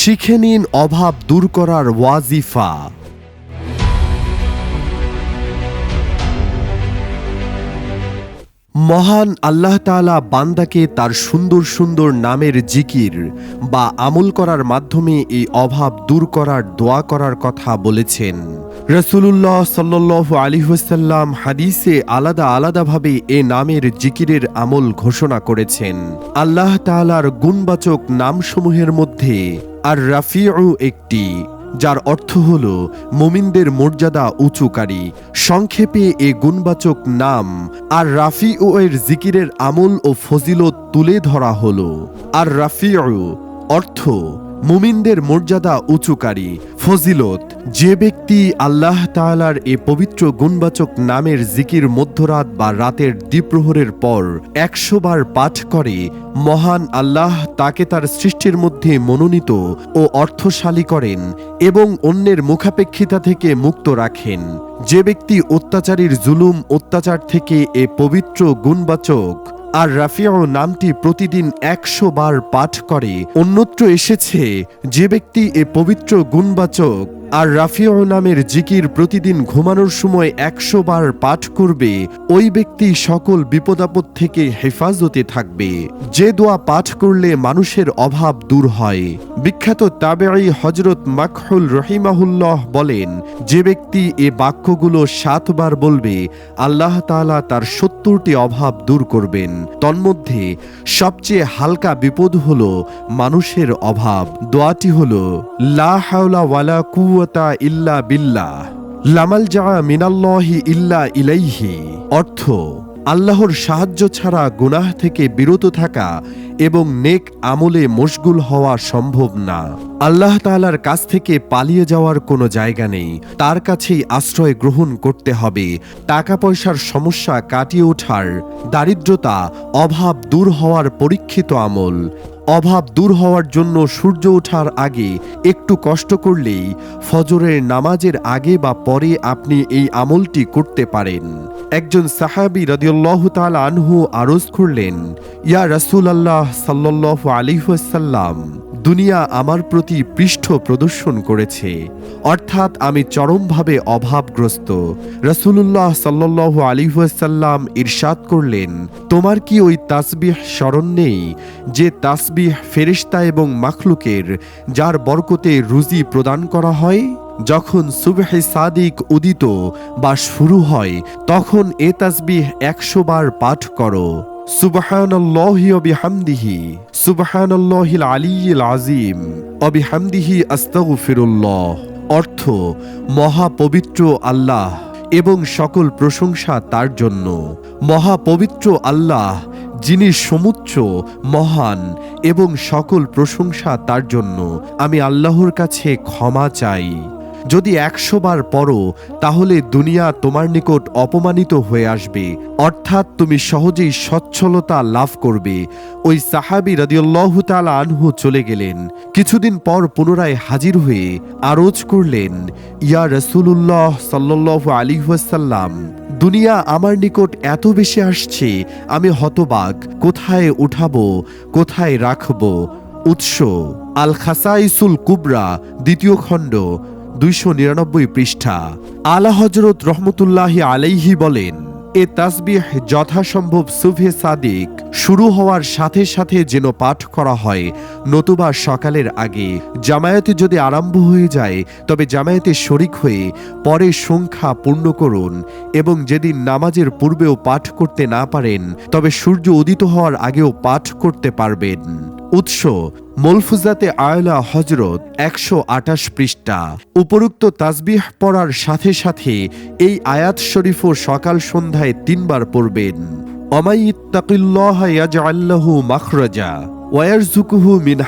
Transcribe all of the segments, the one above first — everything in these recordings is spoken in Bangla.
শিখে নিন অভাব দূর করার ওয়াজিফা। মহান আল্লাহ তালা বান্দাকে তার সুন্দর সুন্দর নামের জিকির বা আমল করার মাধ্যমে এই অভাব দূর করার, দোয়া করার কথা বলেছেন। রসুল্লাহ সাল্লাহ আলী ওয়াসাল্লাম হাদিসে আলাদা আলাদাভাবে এ নামের জিকিরের আমল ঘোষণা করেছেন। আল্লাহ তাআলার গুণবাচক নামসমূহের মধ্যে আর রাফিউ একটি, যার অর্থ হল মোমিনদের মর্যাদা উঁচুকারী। সংক্ষেপে এ গুণবাচক নাম আর রাফি ও এর জিকিরের আমল ও ফজিলত তুলে ধরা হল। আর রাফিউ অর্থ মুমিনদের মর্যাদা উঁচুকারী, ফজিলত। যে ব্যক্তি আল্লাহ তাআলার এ পবিত্র গুণবাচক নামের জিকির মধ্যরাত বা রাতের দ্বিপ্রহরের পর একশো বার পাঠ করে, মহান আল্লাহ তাকে তার সৃষ্টির মধ্যে মনোনীত ও অর্থশালী করেন এবং অন্যের মুখাপেক্ষিতা থেকে মুক্ত রাখেন। যে ব্যক্তি অত্যাচারীর জুলুম অত্যাচার থেকে এ পবিত্র গুণবাচক আর রাফিয়া নামটি প্রতিদিন একশো বার পাঠ করে। অন্যত্র এসেছে, যে ব্যক্তি এ পবিত্র গুণবাচক আর রাফিয়া নামের জিকির প্রতিদিন ঘুমানোর সময় একশো বার পাঠ করবে, ওই ব্যক্তি সকল বিপদাপদ থেকে হেফাজতে থাকবে। যে দোয়া পাঠ করলে মানুষের অভাব দূর হয়। বিখ্যাত তাবেঈ হজরত মাকহুল রহিমাহুল্লাহ বলেন, যে ব্যক্তি এ বাক্যগুলো সাতবার বলবে, আল্লাহ তাআলা তার সত্তরটি অভাব দূর করবেন। তন্মধ্যে, সবচেয়ে হালকা বিপদ হল মানুষের অভাব। দোয়াটি হল, লা ওয়ালা কুওয়াতা ইল্লা বিল্লাহ, লামাল জা মিনাল্লাহি ইল্লা ইলাইহি, অর্থ, আল্লাহর সাহায্য ছাড়া গুনাহ থেকে বিরত থাকা এবং নেক আমলে মশগুল হওয়া সম্ভব না। আল্লাহ তাআলার কাছ থেকে পালিয়ে যাওয়ার কোনো জায়গা নেই। তার কাছেই আশ্রয় গ্রহণ করতে হবে। টাকা পয়সার সমস্যা কাটিয়ে ওঠার দারিদ্রতা, অভাব দূর হওয়ার পরীক্ষিত আমল। অভাব দূর হওয়ার জন্য সূর্য ওঠার আগে একটু কষ্ট করলেই ফজরের নামাজের আগে বা পরে আপনি এই আমলটি করতে পারেন। একজন সাহাবি রদিউল্লাহ তাল আনহু আরজ করলেন, ইয়া রসুল আল্লাহ সাল্লাহ আলিহাসাল্লাম দুনিয়া আমার প্রতি পৃষ্ঠ প্রদর্শন করেছে। অর্থাৎ আমি চরমভাবে অভাবগ্রস্ত। রসুল্লাহ সাল্লাহ আলিহাসাল্লাম ইরশাদ করলেন, তোমার কি ওই তাসবিহ স্মরণ নেই, যে তাসবিহ ফেরিস্তা এবং মাখলুকের, যার বরকতে রুজি প্রদান করা হয়? যখন সুবহে সাদিক উদিত বা শুরু হয়, তখন এ তাসবিহ একশো বার পাঠ করো। সুবহানাল্লাহি ওয়া বিহামদিহি, সুবহানাল্লাহিল আলিয়্যিল আযীম, ওয়া বিহামদিহি আস্তাগফিরুল্লাহ। অর্থ, মহাপবিত্র আল্লাহ এবং সকল প্রশংসা তার জন্য। মহাপবিত্র আল্লাহ, যিনি সমুচ্চ, মহান এবং সকল প্রশংসা তার জন্য। আমি আল্লাহর কাছে ক্ষমা চাই। যদি একশো বার পড়ো, তাহলে দুনিয়া তোমার নিকট অপমানিত হয়ে আসবে। অর্থাৎ তুমি সহজেই সচ্ছলতা লাভ করবে। ওই সাহাবি রদিউল্লাহ তালা আনহু চলে গেলেন। কিছুদিন পর পুনরায় হাজির হয়ে আরজ করলেন, ইয়া রসুল্লাহ সাল্লাহ আলী ওয়াসাল্লাম, দুনিয়া আমার নিকট এত বেশি আসছে, আমি হতবাক। কোথায় উঠাবো? কোথায় রাখব? উৎস আল খাসাইসুল কুবরা, দ্বিতীয় খণ্ড। দুইশো নিরানব্বই পৃষ্ঠা। আলা হজরত রহমতুল্লাহ আলাইহি বলেন, এ তাসবিহ যথাসম্ভব সুভে সাদিক, শুরু হওয়ার সাথে সাথে যেন পাঠ করা হয় নতুবা সকালের আগে। জামায়াতে যদি আরম্ভ হয়ে যায়, তবে জামায়াতে শরিক হয়ে পরে সংখ্যা পূর্ণ করুন এবং যেদিন নামাজের পূর্বেও পাঠ করতে না পারেন, তবে সূর্য উদিত হওয়ার আগেও পাঠ করতে পারবেন। উৎস মলফুজাতে আয়লা হজরত একশো আটাশ পৃষ্ঠা। উপরুক্ত তাসবিহ পড়ার সাথে সাথে এই আয়াত শরীফও সকাল সন্ধ্যায় তিনবার পড়বেন। ইয়াজআল্লাহু মাখরাজা ওয়ারজুকুহু মিন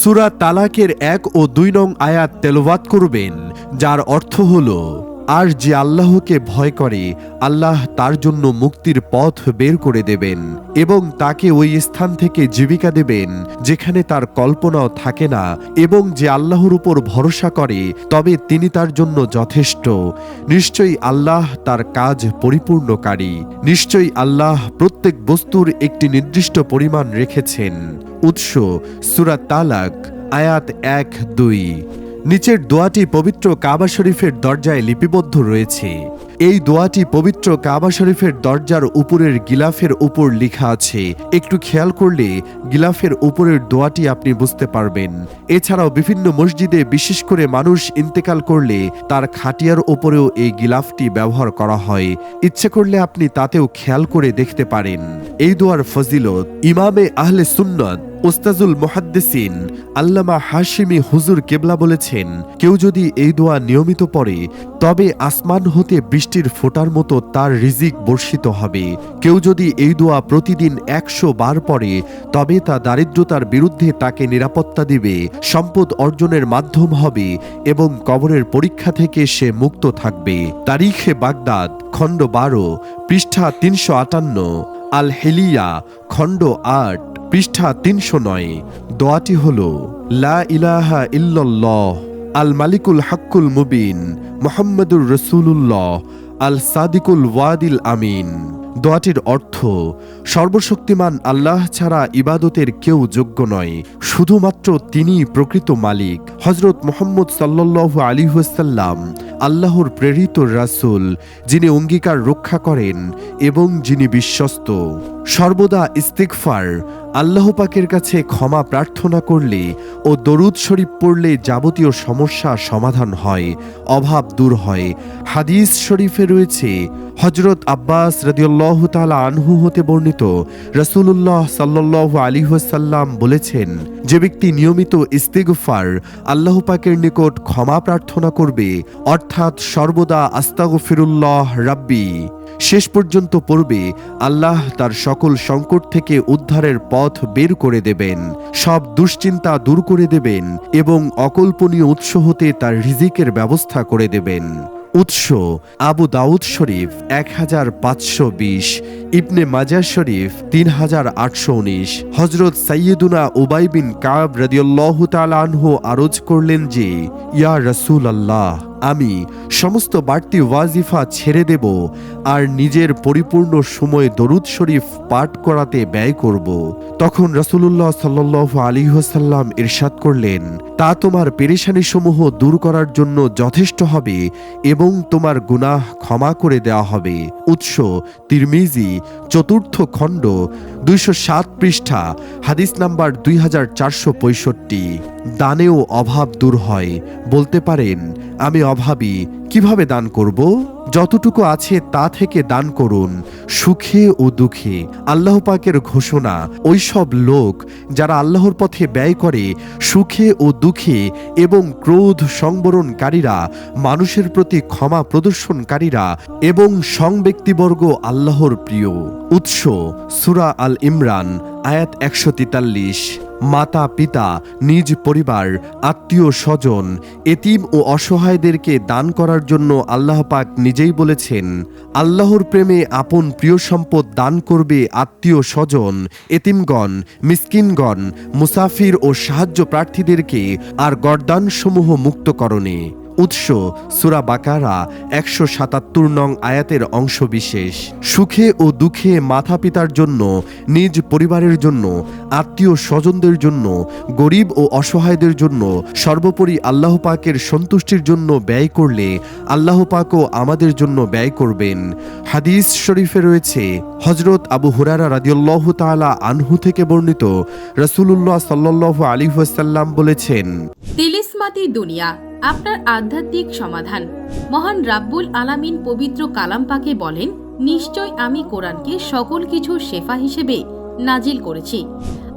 সূরা তালাকের এক ও দুই নং আয়াত তেলাওয়াত করবেন, যার অর্থ হলো আর যে আল্লাহকে ভয় করে, আল্লাহ তার জন্য মুক্তির পথ বের করে দেবেন এবং তাকে ওই স্থান থেকে জীবিকা দেবেন যেখানে তার কল্পনাও থাকে না এবং যে আল্লাহর উপর ভরসা করে, তবে তিনি তার জন্য যথেষ্ট। নিশ্চয়ই আল্লাহ তার কাজ পরিপূর্ণকারী। নিশ্চয়ই আল্লাহ প্রত্যেক বস্তুর একটি নির্দিষ্ট পরিমাণ রেখেছেন। উৎস সুরাত তালাক, আয়াত এক দুই। নিচের দোয়াটি পবিত্র কাবা শরীফের দরজায় লিপিবদ্ধ রয়েছে। এই দোয়াটি পবিত্র কাবা শরীফের দরজার উপরের গিলাফের উপর লেখা আছে। একটু খেয়াল করলে গিলাফের উপরের দোয়াটি আপনি বুঝতে পারবেন। এছাড়াও বিভিন্ন মসজিদে বিশেষ করে মানুষ ইন্তেকাল করলে তার খাটিয়ার উপরেও এই গিলাফটি ব্যবহার করা হয়। ইচ্ছে করলে আপনি তাতেও খেয়াল করে দেখতে পারেন। এই দোয়ার ফজিলত ইমামে আহলে সুন্নত ওস্তাজুল মোহাদ্দেসিন আল্লামা হাশিমি হুজুর কেবলা বলেছেন, কেউ যদি এই দোয়া নিয়মিত পড়ে, তবে আসমান হতে বৃষ্টির ফোটার মতো তার রিজিক বর্ষিত হবে। কেউ যদি এই দোয়া প্রতিদিন একশো বার পড়ে, তবে তা দারিদ্রতার বিরুদ্ধে তাকে নিরাপত্তা দিবে, সম্পদ অর্জনের মাধ্যম হবে এবং কবরের পরীক্ষা থেকে সে মুক্ত থাকবে। তারিখে বাগদাদ, খণ্ড বারো, পৃষ্ঠা তিনশো আটান্ন আল হেলিয়া খণ্ড আট। পৃষ্ঠা তিনশো নয়। দোয়াটি হল, লা ইলাহা ইল্লাল্লাহ, আল মালিকুল হাক্কুল মুবিন, মোহাম্মদুর রসুল্লাহ আল সাদিকুল ওয়াদিল আমিন। দোয়াটির অর্থ, সর্বশক্তিমান আল্লাহ ছাড়া ইবাদতের কেউ যোগ্য নয়, শুধুমাত্র তিনিই প্রকৃত মালিক। হজরত মোহাম্মদ সাল্লাল্লাহু আলী হুসাল্লাম আল্লাহর প্রেরিত রাসূল, যিনি অঙ্গীকার রক্ষা করেন এবং যিনি বিশ্বস্ত। সর্বদা ইস্তিকফার আল্লাহ পাকের কাছে ক্ষমা প্রার্থনা করলে ও দরুদ শরীফ পড়লে যাবতীয় সমস্যা সমাধান হয়, অভাব দূর হয়। হাদিস শরীফে রয়েছে হজরত আব্বাস রদিউল্লাহ তালা আনহু হতে বর্ণিত রসুল্লাহ সাল্লাহ আলী সাল্লাম বলেছেন, যে ব্যক্তি নিয়মিত ইস্তিগফার, আল্লাহ পাকের নিকট ক্ষমা প্রার্থনা করবে, অর্থাৎ সর্বদা আস্তাগফিরুল্লাহ রাব্বি। শেষ পর্যন্ত পড়বে, আল্লাহ তার সকল সংকট থেকে উদ্ধারের পথ বের করে দেবেন, সব দুশ্চিন্তা দূর করে দেবেন এবং অকল্পনীয় উৎস হতে তার রিজিকের ব্যবস্থা করে দেবেন। উৎস, আবু দাউদ শরীফ এক হাজার পাঁচশো বিশ, ইবনে মাজার শরীফ তিন হাজার আটশো উনিশ। হজরত সাইয়দুনা উবাই বিন কাব রদিয়াল্লাহ তালানহু আরজ করলেন যে, ইয়া রসুল আল্লাহ আমি সমস্ত বাড়তি ওয়াজিফা ছেড়ে দেব আর নিজের পরিপূর্ণ সময় দরুদ শরীফ পাঠ করাতে ব্যয় করব। তখন রসুল্লাহ সাল্লাহ আলী হোসাল্লাম ইরশাদ করলেন, তা তোমার পেরেশানি সমূহ দূর করার জন্য যথেষ্ট হবে এবং তোমার গুনাহ ক্ষমা করে দেওয়া হবে। উৎস, তিরমিজি, চতুর্থ খণ্ড দুইশো সাত পৃষ্ঠা, হাদিস নাম্বার দুই হাজার চারশো পঁয়ষট্টি। দানেও অভাব দূর হয়। বলতে পারেন, আমি অভাবী, কীভাবে দান করব? যতটুকু আছে তা থেকে দান করুন, সুখে ও দুঃখে। আল্লাহ পাকের ঘোষণা ওই সব লোক যারা আল্লাহর পথে ব্যয় করে, সুখে ও দুঃখে এবং ক্রোধ সংবরণকারীরা, মানুষের প্রতি ক্ষমা প্রদর্শনকারীরা এবং সংব্যক্তিবর্গ আল্লাহর প্রিয়। উৎস, সুরা আল ইমরান আয়াত একশো তেতাল্লিশ। মাতা, পিতা, নিজ পরিবার, আত্মীয়, স্বজন, এতিম ও অসহায়দেরকে দান করার জন্য আল্লাহ পাক নিজেই বলেছেন, আল্লাহর প্রেমে আপন প্রিয় সম্পদ দান করবে আত্মীয়, স্বজন, এতিমগণ, মিসকিনগণ, মুসাফির ও সাহায্য প্রার্থীদেরকে আর গরদানসমূহ মুক্তকরণে। উৎস, সুরা বাকারা, একশো সাতাত্তর নং আয়াতের অংশ বিশেষ সুখে ও দুঃখে মাথা পিতার জন্য, নিজ পরিবারের জন্য আত্মীয় স্বজনদের জন্য, গরিব ও অসহায়দের জন্য, সর্বোপরি আল্লাহ পাকের সন্তুষ্টির জন্য ব্যয় করলে আল্লাহ পাকও আমাদের জন্য ব্যয় করবেন। হাদিস শরীফে রয়েছে হজরত আবু হুরারা রাদিউল্লাহ তাআলা আনহু থেকে বর্ণিত রসুল্লাহ সাল্লাহ আলী ওয়াসাল্লাম বলেছেন, তিলিসমাতি দুনিয়া, আপনার আধ্যাত্মিক সমাধান। মহান রাব্বুল আলামিন পবিত্র কালাম পাকে বলেন, নিশ্চয় আমি কোরআনকে সকল কিছুর শেফা হিসেবে নাজিল করেছি।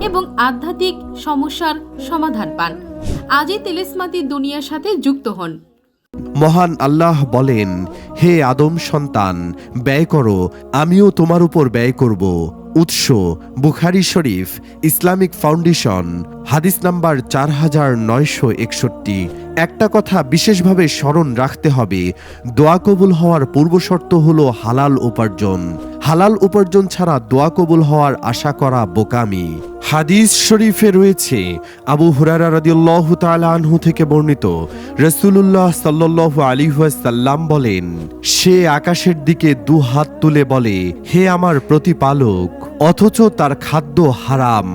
এবং আধ্যাত্মিক সমস্যার সমাধান পান। আজই তেলেসমাতি দুনিয়ার সাথে যুক্ত হন। মহান আল্লাহ বলেন, হে আদম সন্তান, ব্যয় করো, আমিও তোমার উপর ব্যয় করব। উৎস, বুখারি শরীফ, ইসলামিক ফাউন্ডেশন, হাদিস নাম্বার চার হাজার নয়শো একষট্টি। একটা কথা বিশেষভাবে স্মরণ রাখতে হবে, দোয়া কবুল হওয়ার পূর্বশর্ত হলো হালাল উপার্জন। হালাল উপার্জন ছাড়া দোয়া কবুল হওয়ার আশা করা বোকামি। হাদিস শরীফে রয়েছে, আবু হুরারা রাদিয়াল্লাহু তাআলা আনহু থেকে বর্ণিত। রাসূলুল্লাহ সাল্লাল্লাহু আলাইহি ওয়াসাল্লাম বলেন, সে আকাশের দিকে দু হাত তুলে বলে, হে আমার প্রতিপালক, অথচ তার খাদ্য হারাম,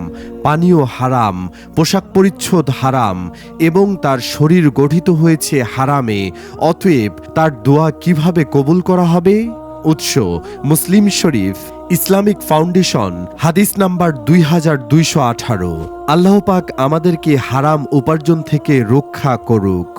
পানীয় হারাম, পোশাক পরিচ্ছদ হারাম, এবং তার শরীর গঠিত হয়েছে হারামে, অতএব তার দোয়া কীভাবে কবুল করা হবে উৎস মুসলিম শরীফ, ইসলামিক ফাউন্ডেশন, হাদিস নাম্বার দুই হাজার দুইশো আঠারো। আল্লাহ পাক আমাদেরকে হারাম উপার্জন থেকে রক্ষা করুক।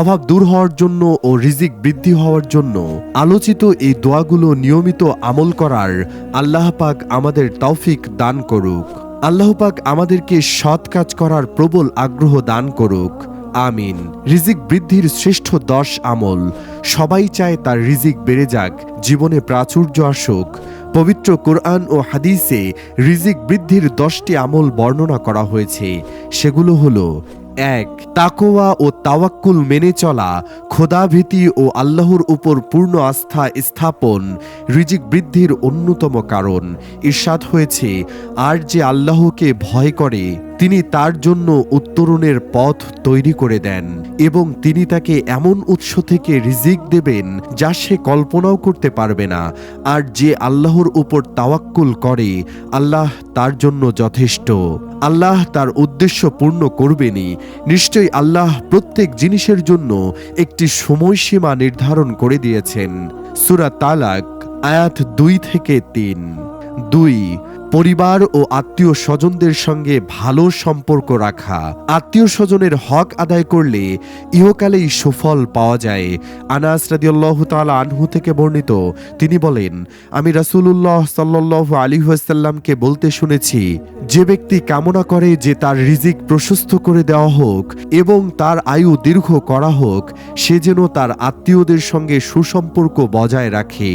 অভাব দূর হওয়ার জন্য ও রিজিক বৃদ্ধি হওয়ার জন্য আলোচিত এই দোয়াগুলো নিয়মিত আমল করার আল্লাহ পাক আমাদের তৌফিক দান করুক। আল্লাহ পাক আমাদেরকে সৎ কাজ করার প্রবল আগ্রহ দান করুক। আমিন। রিজিক বৃদ্ধির শ্রেষ্ঠ দশ আমল। সবাই চায় তার রিজিক বেড়ে যাক, জীবনে প্রাচুর্য আসুক। পবিত্র কোরআন ও হাদিসে রিজিক বৃদ্ধির দশটি আমল বর্ণনা করা হয়েছে। সেগুলো হলো, এক তাকোয়া ও তাওয়াক্কুল মেনে চলা খোদাভীতি ও আল্লাহর উপর পূর্ণ আস্থা স্থাপন, রিজিক বৃদ্ধির অন্যতম কারণ। ঈর্ষাদ হয়েছে, আর যে আল্লাহকে ভয় করে তিনি তার জন্য উত্তরণের পথ তৈরি করে দেন এবং তিনি তাকে এমন উৎস থেকে রিজিক দেবেন যা সে কল্পনাও করতে পারবে না। আর যে আল্লাহর উপর তাওয়াক্কুল করে, আল্লাহ তার জন্য যথেষ্ট। আল্লাহ তার উদ্দেশ্য পূর্ণ করবেনই। নিশ্চয়ই আল্লাহ প্রত্যেক জিনিসের জন্য একটি সময়সীমা নির্ধারণ করে দিয়েছেন। সুরা তালাক, আয়াত দুই থেকে তিন। দুই পরিবার ও আত্মীয় স্বজনদের সঙ্গে ভালো সম্পর্ক রাখা। আত্মীয় স্বজনের হক আদায় করলে ইহকালেই সুফল পাওয়া যায়। আনাস রাদিয়াল্লাহু তাআলা আনহু থেকে বর্ণিত, তিনি বলেন, আমি রাসূলুল্লাহ সাল্লাল্লাহু আলী ওয়াসাল্লামকে বলতে শুনেছি, যে ব্যক্তি কামনা করে যে তার রিজিক প্রশস্ত করে দেওয়া হোক এবং তার আয়ু দীর্ঘ করা হোক, সে যেন তার আত্মীয়দের সঙ্গে সুসম্পর্ক বজায় রাখে।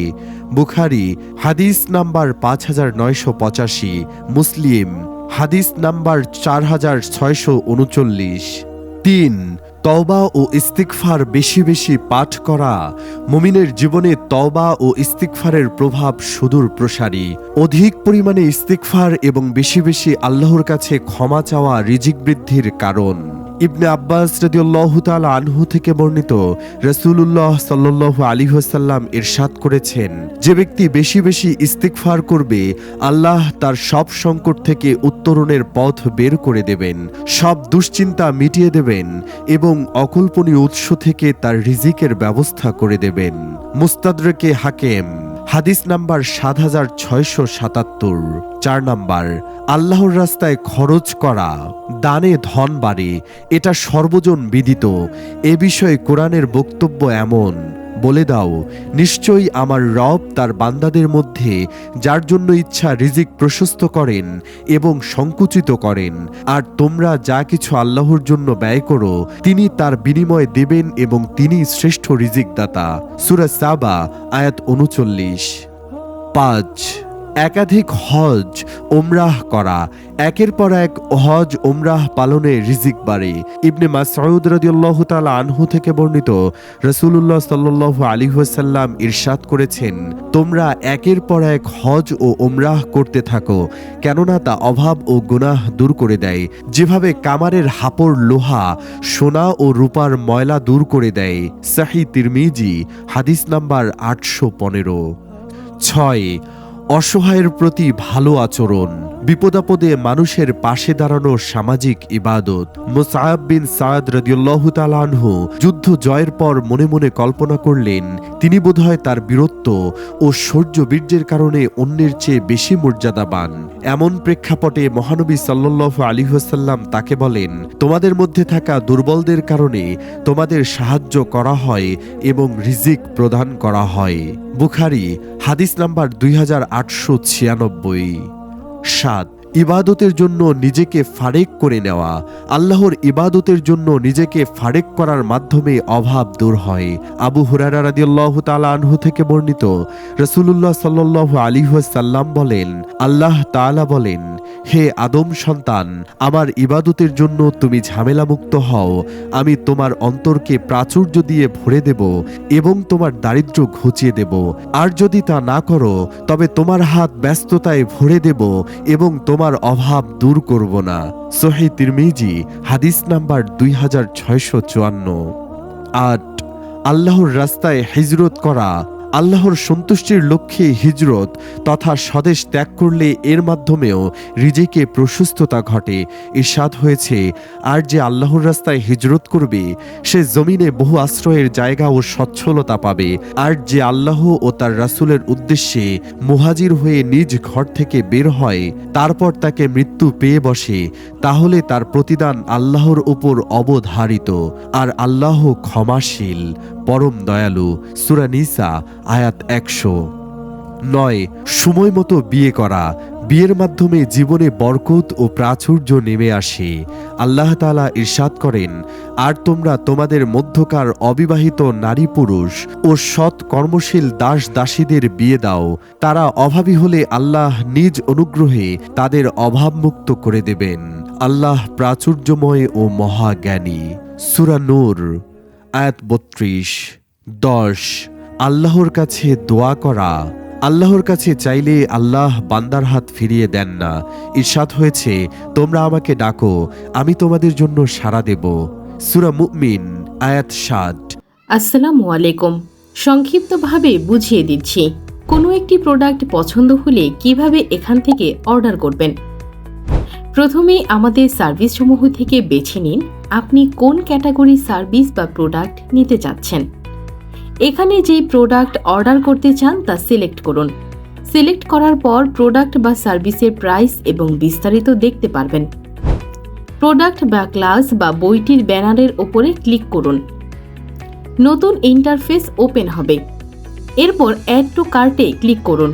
বুখারি, হাদিস নাম্বার পাঁচ হাজার নয়শো পঁচাশি, মুসলিম, হাদিস নাম্বার চার হাজার ছয়শো উনচল্লিশ। তিন, তওবা ও ইস্তিকফার বেশি বেশি পাঠ করা, মুমিনের জীবনে তওবা ও ইস্তিকফারের প্রভাব সুদূর প্রসারী। অধিক পরিমাণে ইস্তিকফার এবং বেশি বেশি আল্লাহর কাছে ক্ষমা চাওয়া রিজিক বৃদ্ধির কারণ। ইবনে আব্বাস রাদিয়াল্লাহু তাআলা আনহু থেকে বর্ণিত রাসূলুল্লাহ সাল্লাল্লাহু আলী ওয়াসাল্লাম ইরশাদ করেছেন, যে ব্যক্তি বেশি বেশি ইস্তিগফার করবে, আল্লাহ তার সব সংকট থেকে উত্তরণের পথ বের করে দেবেন, সব দুশ্চিন্তা মিটিয়ে দেবেন এবং অকল্পনীয় উৎস থেকে তার রিজিকের ব্যবস্থা করে দেবেন। মুস্তাদরেকে হাকেম। হাদিস নাম্বার সাত হাজার ছয়শো সাতাত্তর, চার নাম্বার, আল্লাহর রাস্তায় খরচ করা, দানে ধন বাড়ে এটা সর্বজন বিদিত। এ বিষয়ে কোরআনের বক্তব্য এমন। বলে দাও, নিশ্চয়ই আমার রব তার বান্দাদের মধ্যে যার জন্য ইচ্ছা রিজিক প্রশস্ত করেন এবং সংকুচিত করেন। আর তোমরা যা কিছু আল্লাহর জন্য ব্যয় করো, তিনি তার বিনিময় দেবেন এবং তিনি শ্রেষ্ঠ রিজিকদাতা। সুরা সাবা, আয়াত উনচল্লিশ। পাঁচ। একাধিক হজ ওমরাহ করা, একের পর এক হজ ওমরাহ পালনে রিজিক বাড়ে। ইবনে মাসউদ রাদিয়াল্লাহু তাআলা আনহু থেকে বর্ণিত রাসূলুল্লাহ আলাইহি ওয়াসাল্লাম ইরশাদ করেছেন, তোমরা একের পর এক হজ ও ওমরাহ করতে থাকো, কেননা তা অভাব ও গুনাহ দূর করে দেয়। যেভাবে কামারের হাপড় লোহা, সোনা ও রূপার ময়লা দূর করে দেয়। সাহি তিরমিজি, হাদিস নাম্বার আটশো পনেরো। ছয় অসহায়ের প্রতি ভালো আচরণ। বিপদাপদে মানুষের পাশে দাঁড়ানো সামাজিক ইবাদত। মুসাহাব বিন সাদ রদিউল্লাহু তালানহু যুদ্ধ জয়ের পর মনে মনে কল্পনা করলেন, তিনি বোধহয় তার বীরত্ব ও শৌর্য বীর্যের কারণে অন্যের চেয়ে বেশি মর্যাদাবান। এমন প্রেক্ষাপটে মহানবী সাল্লাহ আলী হাসাল্লাম তাকে বলেন, তোমাদের মধ্যে থাকা দুর্বলদের কারণে তোমাদের সাহায্য করা হয় এবং রিজিক প্রদান করা হয়। বুখারি, হাদিস নাম্বার দুই হাজার আটশো ছিয়ানব্বই। সাত। ইবাদতের জন্য নিজেকে ফারেক করে নেওয়া, আল্লাহর ইবাদতের জন্য নিজেকে ফারেক করার মাধ্যমে অভাব দূর হয়। আবু হুরারা রাদিয়াল্লাহ তাআলা আনহু থেকে বর্ণিত রসুল্লাহ সাল্লাহ সাল্লাম বলেন, আল্লাহ তাআলা বলেন, হে আদম সন্তান, আমার ইবাদতের জন্য তুমি ঝামেলামুক্ত হও। আমি তোমার অন্তরকে প্রাচুর্য দিয়ে ভরে দেব এবং তোমার দারিদ্র্য ঘুচিয়ে দেব। আর যদি তা না করো, তবে তোমার হাত ব্যস্ততায় ভরে দেব এবং তোমার অভাব দূর করব না। সোহে তিরমিজি, হাদিস নাম্বার দুই হাজার ছয়শো চুয়ান্ন। আট, আল্লাহর রাস্তায় হিজরত করা আল্লাহর সন্তুষ্টির লক্ষ্যে হিজরত তথা স্বদেশ ত্যাগ করলে এর মাধ্যমেও রিজেকে প্রশস্ততা ঘটে। ইরশাদ হয়েছে, আর যে আল্লাহর রাস্তায় হিজরত করবে, সে জমিনে বহু আশ্রয়ের জায়গা ও সচ্ছলতা পাবে। আর যে আল্লাহ ও তার রাসুলের উদ্দেশ্যে মুহাজির হয়ে নিজ ঘর থেকে বের হয়, তারপর তাকে মৃত্যু পেয়ে বসে, তাহলে তার প্রতিদান আল্লাহর উপর অবধারিত। আর আল্লাহ ক্ষমাশীল পরম দয়ালু সুরা নিসা, আয়াত একশো। নয়, সময় মতো বিয়ে করা। বিয়ের মাধ্যমে জীবনে বরকত ও প্রাচুর্য নেমে আসে। আল্লাহ তালা ইরশাদ করেন, আর তোমরা তোমাদের মধ্যকার অবিবাহিত নারী পুরুষ ও সৎ কর্মশীল দাস দাসীদের বিয়ে দাও। তারা অভাবী হলে আল্লাহ নিজ অনুগ্রহে তাদের অভাবমুক্ত করে দেবেন। আল্লাহ প্রাচুর্যময় ও মহাজ্ঞানী। সুরা নূর। আয়াত বত্রিশ, দশ, আল্লাহর কাছে দোয়া করা। আল্লাহর কাছে চাইলে আল্লাহ বান্দার হাত ফিরিয়ে দেন না। ঈর্ষাদ হয়েছে, তোমরা আমাকে ডাকো, আমি তোমাদের জন্য সাড়া দেব। সুরা মুমিন, আয়াত ষাট আসসালামু আলাইকুম। সংক্ষিপ্তভাবে বুঝিয়ে দিচ্ছি, কোনো একটি প্রোডাক্ট পছন্দ হলে কীভাবে এখান থেকে অর্ডার করবেন? প্রথমেই আমাদের সার্ভিসসমূহ থেকে বেছে নিন, আপনি কোন ক্যাটাগরি সার্ভিস বা প্রোডাক্ট নিতে চাচ্ছেন। এখানে যেই প্রোডাক্ট অর্ডার করতে চান তা সিলেক্ট করুন। সিলেক্ট করার পর প্রোডাক্ট বা সার্ভিসের প্রাইস এবং বিস্তারিত দেখতে পারবেন। প্রোডাক্ট বা ক্লাস বা বইটির ব্যানারের ওপরে ক্লিক করুন। নতুন ইন্টারফেস ওপেন হবে। এরপর অ্যাড টু কার্টে ক্লিক করুন।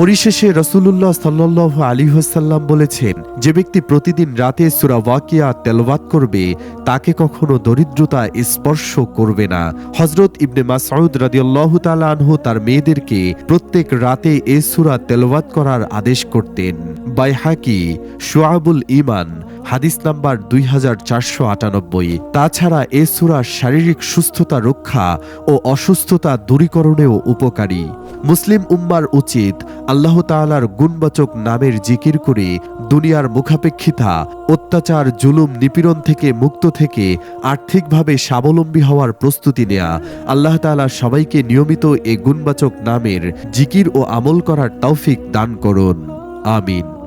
পরিশেষে রসুল্লাহ সাল্লাহ আলী হাসাল্লাম বলেছেন, যে ব্যক্তি প্রতিদিন রাতে সুরা ওয়াকিয়া তেলবাত করবে, তাকে কখনো দরিদ্রতা স্পর্শ করবে না। হজরত ইবনে মাসউদ রাদিয়াল্লাহু তাআলা আনহু তার মেয়েদেরকে প্রত্যেক রাতে এ সুরা তেলবাত করার আদেশ করতেন। বাইহাকি শোয়াবুল ইমান হাদিস নাম্বার দুই হাজার চারশো আটানব্বই। তাছাড়া এ সুরা শারীরিক সুস্থতা রক্ষা ও অসুস্থতা দূরীকরণেও উপকারী। মুসলিম উম্মার উচিত আল্লাহ তাআলার গুণবাচক নামের জিকির করে দুনিয়ার মুখাপেক্ষিতা, অত্যাচার, জুলুম, নিপীড়ন থেকে মুক্ত থেকে আর্থিকভাবে স্বাবলম্বী হওয়ার প্রস্তুতি নেয়া। আল্লাহ তাআলা সবাইকে নিয়মিত এ গুণবাচক নামের জিকির ও আমল করার তৌফিক দান করুন। আমিন।